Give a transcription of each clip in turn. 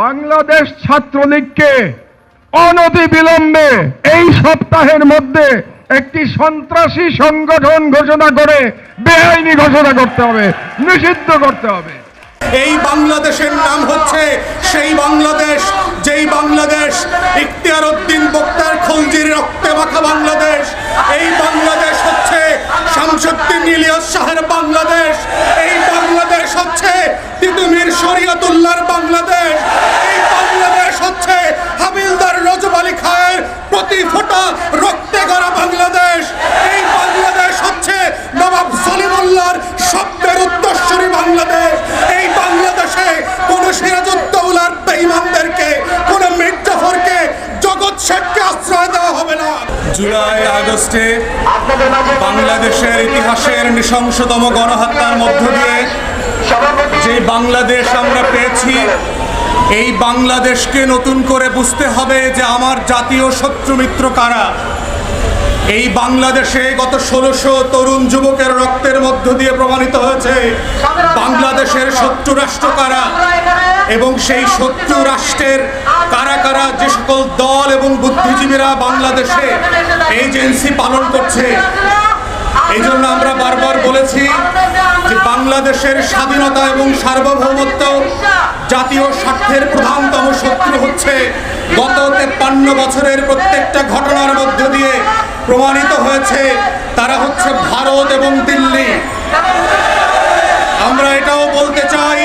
বাংলাদেশ ছাত্রলীগকে অনতি বিলম্বে এই সপ্তাহের মধ্যে একটি সন্ত্রাসী সংগঠন ঘোষণা করে বেআইনি ঘোষণা করতে হবে, নিষিদ্ধ করতে হবে। এই বাংলাদেশের নাম হচ্ছে সেই বাংলাদেশ, যেই বাংলাদেশ ইখতিয়ার উদ্দিন বক্তার খলজির রক্তে মাখা বাংলাদেশ। এই বাংলাদেশ হচ্ছে শামসুদ্দিন ইলিয়াস শাহের বাংলাদেশ। এই তিতুমির শরিয়তুল্লাহর বাংলাদেশ এই বাংলাদেশ হচ্ছে হাবিলদার রজব আলী খায়ের প্রতি ফোঁটা রক্তে গড়া বাংলাদেশ। এই বাংলাদেশ হচ্ছে নবাব সলিমুল্লাহর শব্দের উত্তরস্বরী বাংলাদেশ। এই বাংলাদেশে কোন সিরাজউদ্দৌলার বেঈমানদেরকে কোন মির্জাফরকে জগৎ শেখকে আশ্রয় দেওয়া হবে না। জুলাই আগস্টে বাংলাদেশের ইতিহাসের নৃশংসতম গণহত্যার মধ্য দিয়ে যে বাংলাদেশ আমরা পেয়েছি, এই বাংলাদেশকে নতুন করে বুঝতে হবে যে আমার জাতীয় শত্রু মিত্র কারা। এই বাংলাদেশে গত ষোলোশো তরুণ যুবকের রক্তের মধ্য দিয়ে প্রমাণিত হয়েছে, বাংলাদেশের শত্রু রাষ্ট্র কারা এবং সেই শত্রু রাষ্ট্রের কারা কারা যে সকল দল এবং বুদ্ধিজীবীরা বাংলাদেশে এজেন্সি পালন করছে এই জন্য আমরা বারবার বলেছি যে বাংলাদেশের স্বাধীনতা এবং সার্বভৌমত্ব জাতীয় স্বার্থের প্রধানতম শত্রু হচ্ছে গত তেপ্পান্ন বছরের প্রত্যেকটা ঘটনার মধ্য দিয়ে প্রমাণিত হয়েছে তারা হচ্ছে ভারত এবং দিল্লি। আমরা এটাও বলতে চাই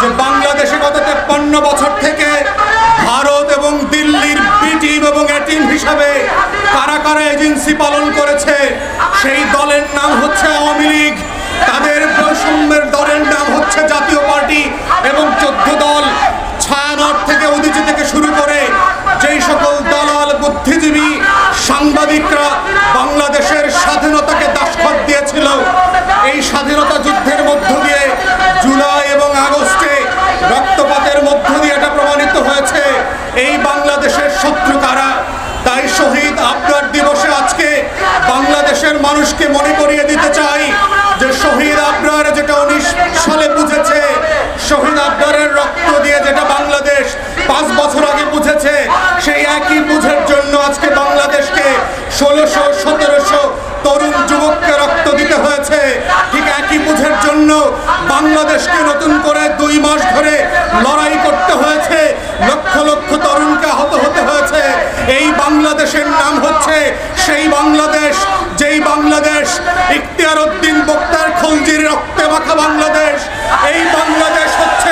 যে বাংলাদেশে গত তেপ্পান্ন বছর থেকে ভারত এবং দিল্লির বি টিম এবং এ টিম হিসাবে কারা কারা এজেন্সি পালন করেছে সেই দলের নাম হচ্ছে আওয়ামী লীগ তাদের বৈষম্যের দলের নাম হচ্ছে জাতীয় পার্টি এবং চোদ্দ দল ছায়ানট থেকে উদিচি থেকে শুরু করে যেই সকল দলাল বুদ্ধিজীবী সাংবাদিকরা বাংলাদেশের স্বাধীনতাকে দাসখত দিয়েছিল এই স্বাধীনতা যুদ্ধের মধ্য দিয়ে জুলাই এবং আগস্টে রক্তপাতের মধ্য দিয়ে এটা প্রমাণিত হয়েছে এই বাংলাদেশের শত্রু কারা তাই শহীদ আবদার দিবসে আজকে বাংলাদেশের মানুষকে মনে করিয়ে দিতে চাই যে শহীদ আবরার যেটা উনিশ সালে বুঝেছে শহীদ আবরারের রক্ত দিয়ে যেটা বাংলাদেশ পাঁচ বছর আগে বুঝেছে সেই একই বুঝের জন্য আজকে বাংলাদেশকে ষোলোশো, সতেরোশো তরুণ যুবককে রক্ত দিতে হয়েছে। ঠিক একই বুঝের জন্য বাংলাদেশকে নতুন করে দুই মাস ধরে লড়াই করতে হয়েছে। লক্ষ লক্ষ তরুণকে আহত হতে হয়েছে। এই বাংলাদেশের নাম হচ্ছে সেই বাংলাদেশ, যেই বাংলাদেশ ইখতিয়ার উদ্দিন বক্তার খলজির রক্তে মাখা বাংলাদেশ। এই বাংলাদেশ হচ্ছে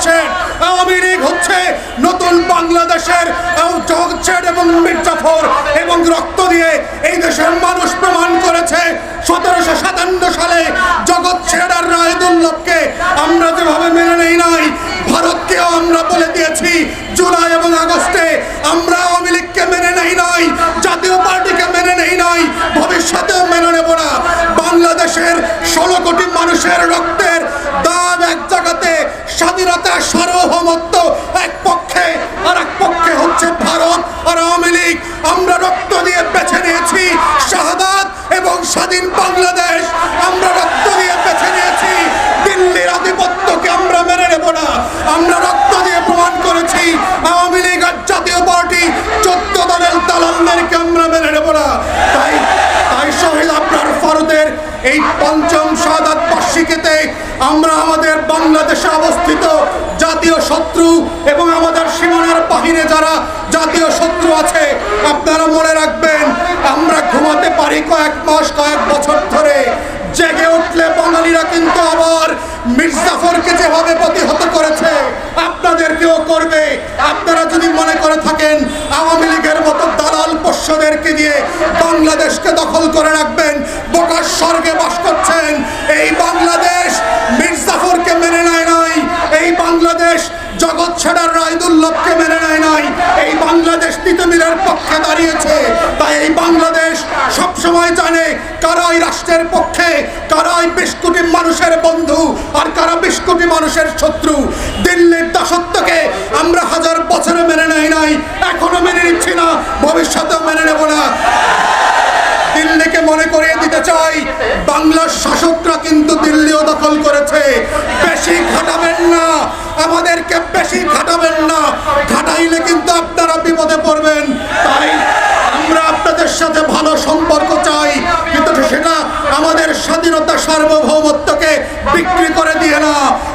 নতুন আওয়ামী লীগ হচ্ছে নতুন বাংলাদেশের এবং মির্জাফর এবং রক্ত দিয়ে এই দেশের মানুষ প্রমাণ করেছে। সতেরোশো সাতান্ন সালে জগৎ শেখ আর রায়দুল্লভকে আমরা যেভাবে মেনে নেই নাই, ভারতকেও আমরা বলে দিয়েছি জুলাই এবং আগস্টে আমরা আওয়ামী লীগকে মেনে নেই নাই, জাতীয় পার্টিকে মেনে নেই নাই, ভবিষ্যতেও মেনে নেব না। বাংলাদেশের ষোলো কোটি মানুষের জায়গাতে স্বাধীনতা সার্বভৌমত্ব এক পক্ষে আর এক পক্ষে হচ্ছে ভারত আর আওয়ামী লীগ। আমরা রক্ত দিয়ে বেছে নিয়েছি শাহাদাত এবং স্বাধীন বাংলাদেশ। আমরা রক্ত দিয়ে বেছে নিয়েছি, দিল্লির আধিপত্যকে আমরা মেনে নেব না। আমরা রক্ত দিয়ে প্রমাণ করেছি, আওয়ামী লীগ আর জাতীয় পার্টি চোদ্দ দলের দালালদেরকে আমরা মেনে নেব না। তাই তাই শহীদ এই পঞ্চম শাহাদাত বার্ষিকীতে আমরা আমাদের বাংলাদেশে অবস্থিত জাতীয় শত্রু এবং আমাদের সীমানার বাহিরে যারা জাতীয় শত্রু আছে, আপনারা মনে রাখবেন, আমরা ঘুমাতে পারি কয়েক মাস, কয়েক বছর ধরে। জেগে উঠলে বাঙালিরা কিন্তু আবার মির্জাফরকে যেভাবে প্রতিহত করেছে, আপনাদেরকেও করবে। আপনারা যদি মনে করে থাকেন, আওয়ামী লীগের মতো সর্বস্বদেরকে দিয়ে বাংলাদেশকে দখল করে রাখবেন। বোকার স্বর্গে বাস করছেন। এই বাংলাদেশ মির্জাফরকে মেনে নেয় নাই। এই বাংলাদেশ জগৎ ছেড়ার রায়দুল্লভকে মেনে নেয় নাই। এই বাংলাদেশ তিতমিরের পক্ষে দাঁড়িয়েছে। তাই এই বাংলাদেশ সবসময় জানে কারাই রাষ্ট্রের পক্ষে, কারাই বিশ কোটি মানুষের বন্ধু আর কারা বিশ কোটি মানুষের শত্রু। দিল্লির দাসত্বকে আমরা হাজার বছরে মেনে নেয় নাই, এখনও মেনে নিচ্ছি না। ভবিষ্যৎ কিন্তু দিল্লিও দখল করেছে। বেশি খাটাবেন না। আমাদেরকে বেশি খাটাবেন না। খাটাইলে কিন্তু আপনারা বিপদে পড়বেন। তাই আমরা আপনাদের সাথে ভালো সম্পর্ক চাই। কিন্তু সেটা আমাদের স্বাধীনতা সার্বভৌমত্বকে বিক্রি করে দিয়ে না।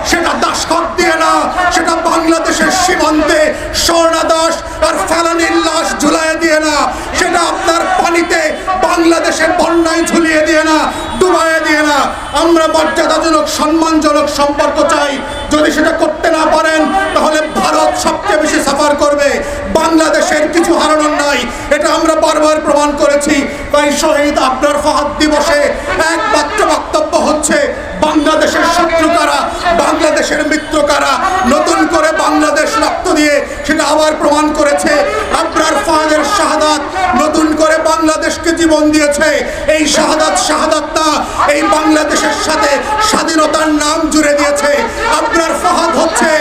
সেটা দাসখত দিয়ে না। সেটা বাংলাদেশের সীমান্তে স্বর্ণা দাস আর ফেলানির লাশ ঝুলাই দিয়ে না। সেটা আপনার পানিতে বাংলাদেশের বন্যায় ঝুলিয়ে দিয়ে না, ডুবাইয়ে দিয়ে না, আমরা মর্যাদাজনক, সম্মানজনক সম্পর্ক চাই। যদি সেটা করতে না পারেন, তাহলে ভারত সবচেয়ে বেশি সাফার করবে। বাংলাদেশের কিছু হারানোর নাই, এটা আমরা বারবার প্রমাণ করেছি। তাই শহীদ আপনার ফাহাদ দিবসে একমাত্র বক্তব্য হচ্ছে, বাংলাদেশের শত্রু কারা, বাংলাদেশের মিত্র কারা, নতুন করে বাংলাদেশ রক্ত দিয়ে সেটা আবার প্রমাণ করেছে আপনার ফাহাদের করে বাংলাদেশকে জীবন দিয়েছে। এই শাহাদাত শাহাদাতটা এই বাংলাদেশের সাথে স্বাধীনতার নাম জুড়ে দিয়েছে। আপনার ফাহাদ হচ্ছে